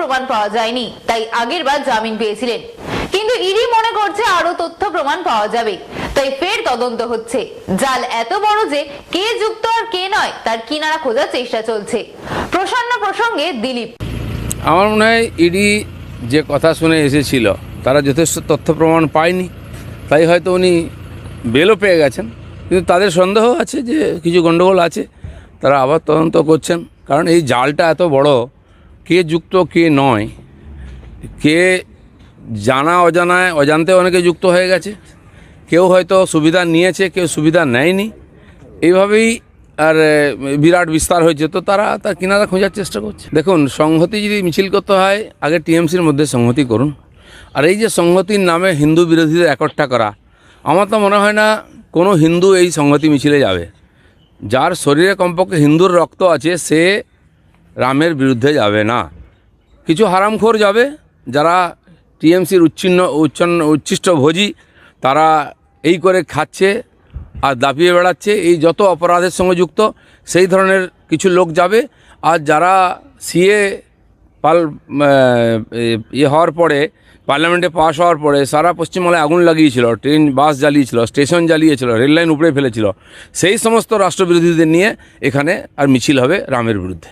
প্রমাণ পাওয়া যায়নি, তাই আগের বার জামিন পেয়েছিলেন। কিন্তু ইডি মনে করছে আরও তথ্য প্রমাণ পাওয়া যাবে, তাই ফের তদন্ত হচ্ছে। জাল এত বড় যে কে যুক্ত আর কে নয়, তার কিনারা খোঁজার চেষ্টা চলছে। প্রসন্ন প্রসঙ্গে দিলীপ। আমার মনে হয় ইডি যে কথা শুনে এসেছিল, তারা যথেষ্ট তথ্য প্রমাণ পায়নি, তাই হয়তো উনি বেলও পেয়ে গেছেন। কিন্তু তাদের সন্দেহ আছে যে কিছু গণ্ডগোল আছে, তারা আবার তদন্ত করছেন। কারণ এই জালটা এত বড় কে যুক্ত, কে নয়, কে জানা অজানায় অজান্তে অনেকে যুক্ত হয়ে গেছে। কেউ হয়তো সুবিধা নিয়েছে, কেউ সুবিধা নেয়নি। এইভাবেই আর বিরাট বিস্তার হয়েছে। তো তারা, তার কিনারা খোঁজার চেষ্টা করছে। দেখুন, সংহতি যদি মিছিল করতে হয়, আগে টিএমসির মধ্যে সংহতি করুন। আর এই যে সংহতির নামে হিন্দু বিরোধীদের একট্টা করা, আমার তো মনে হয় না কোনো হিন্দু এই সংহতি মিছিলে যাবে। যার শরীরে কমপক্ষে হিন্দুর রক্ত আছে, সে রামের বিরুদ্ধে যাবে না। কিছু হারামখোর যাবে, যারা টিএমসির উচ্ছিন্ন, উচ্ছন্ন, উচ্ছিষ্ট ভোজি, তারা এই করে খাচ্ছে আর দাপিয়ে বেড়াচ্ছে। এই যত অপরাধের সঙ্গে যুক্ত, সেই ধরনের কিছু লোক যাবে। আর যারা সিএ পাল ইয়ে হওয়ার পরে, পার্লামেন্টে পাশ হওয়ার পরে সারা পশ্চিমবাংলায় আগুন লাগিয়েছিল, ট্রেন, বাস জ্বালিয়েছিল, স্টেশন জ্বালিয়েছিল রেললাইন উপড়ে ফেলেছিল। সেই সমস্ত রাষ্ট্রবিরোধীদের নিয়ে এখানে আর মিছিল হবে রামের বিরুদ্ধে।